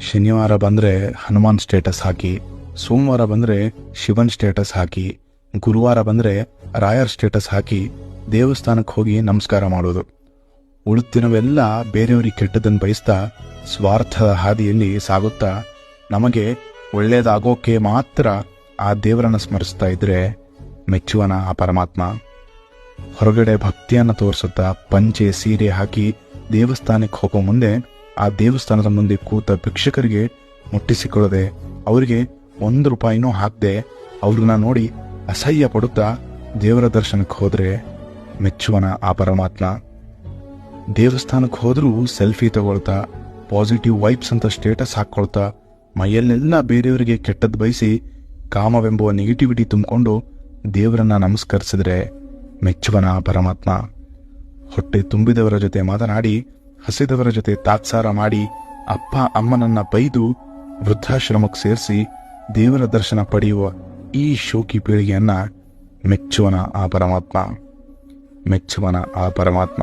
ಶನಿವಾರ ಬಂದರೆ ಹನುಮಾನ್ ಸ್ಟೇಟಸ್ ಹಾಕಿ, ಸೋಮವಾರ ಬಂದರೆ ಶಿವನ್ ಸ್ಟೇಟಸ್ ಹಾಕಿ, ಗುರುವಾರ ಬಂದರೆ ರಾಯರ್ ಸ್ಟೇಟಸ್ ಹಾಕಿ ದೇವಸ್ಥಾನಕ್ಕೆ ಹೋಗಿ ನಮಸ್ಕಾರ ಮಾಡೋದು. ಉಳಿದ ದಿನವೆಲ್ಲ ಬೇರೆಯವರಿಗೆ ಕೆಟ್ಟದನ್ನು ಬಯಸ್ತಾ ಸ್ವಾರ್ಥದ ಹಾದಿಯಲ್ಲಿ ಸಾಗುತ್ತಾ ನಮಗೆ ಒಳ್ಳೇದಾಗೋಕೆ ಮಾತ್ರ ಆ ದೇವರನ್ನು ಸ್ಮರಿಸ್ತಾ ಇದ್ರೆ ಮೆಚ್ಚುವನ ಆ ಪರಮಾತ್ಮ. ಹೊರಗಡೆ ಭಕ್ತಿಯನ್ನು ತೋರಿಸುತ್ತಾ ಪಂಚೆ ಸೀರೆ ಹಾಕಿ ದೇವಸ್ಥಾನಕ್ಕೆ ಹೋಗೋ ಮುಂದೆ ಆ ದೇವಸ್ಥಾನದ ಮುಂದೆ ಕೂತ ಭಿಕ್ಷಕರಿಗೆ ಮುಟ್ಟಿಸಿಕೊಳ್ಳದೆ ಅವರಿಗೆ ಒಂದು ರೂಪಾಯಿನೂ ಹಾಕದೆ ಅವ್ರನ್ನ ನೋಡಿ ಅಸಹ್ಯ ಪಡುತ್ತಾ ದೇವರ ದರ್ಶನಕ್ಕೆ ಹೋದರೆ ಮೆಚ್ಚುವನ ಆ ಪರಮಾತ್ಮ. ದೇವಸ್ಥಾನಕ್ಕೆ ಹೋದರೂ ಸೆಲ್ಫಿ ತಗೊಳ್ತಾ, ಪಾಸಿಟಿವ್ ವೈಬ್ಸ್ ಅಂತ ಸ್ಟೇಟಸ್ ಹಾಕ್ಕೊಳ್ತಾ ಮೈಯಲ್ಲೆಲ್ಲ ಬೇರೆಯವರಿಗೆ ಕೆಟ್ಟದ್ದು ಬಯಸಿ, ಕಾಮವೆಂಬುವ ನೆಗೆಟಿವಿಟಿ ತುಂಬಿಕೊಂಡು ದೇವರನ್ನ ನಮಸ್ಕರಿಸಿದ್ರೆ ಮೆಚ್ಚುವನ ಪರಮಾತ್ಮ. ಹೊಟ್ಟೆ ತುಂಬಿದವರ ಜೊತೆ ಮಾತನಾಡಿ ಹಸಿದವರ ಜೊತೆ ತಾತ್ಸಾರ ಮಾಡಿ ಅಪ್ಪ ಅಮ್ಮನನ್ನ ಬೈದು ವೃದ್ಧಾಶ್ರಮಕ್ಕೆ ಸೇರಿಸಿ ದೇವರ ದರ್ಶನ ಪಡೆಯುವ ಈ ಶೋಕಿ ಪೀಳಿಗೆಯನ್ನ ಮೆಚ್ಚುವನ ಆ ಪರಮಾತ್ಮ. ಮೆಚ್ಚುವನ ಆ ಪರಮಾತ್ಮ.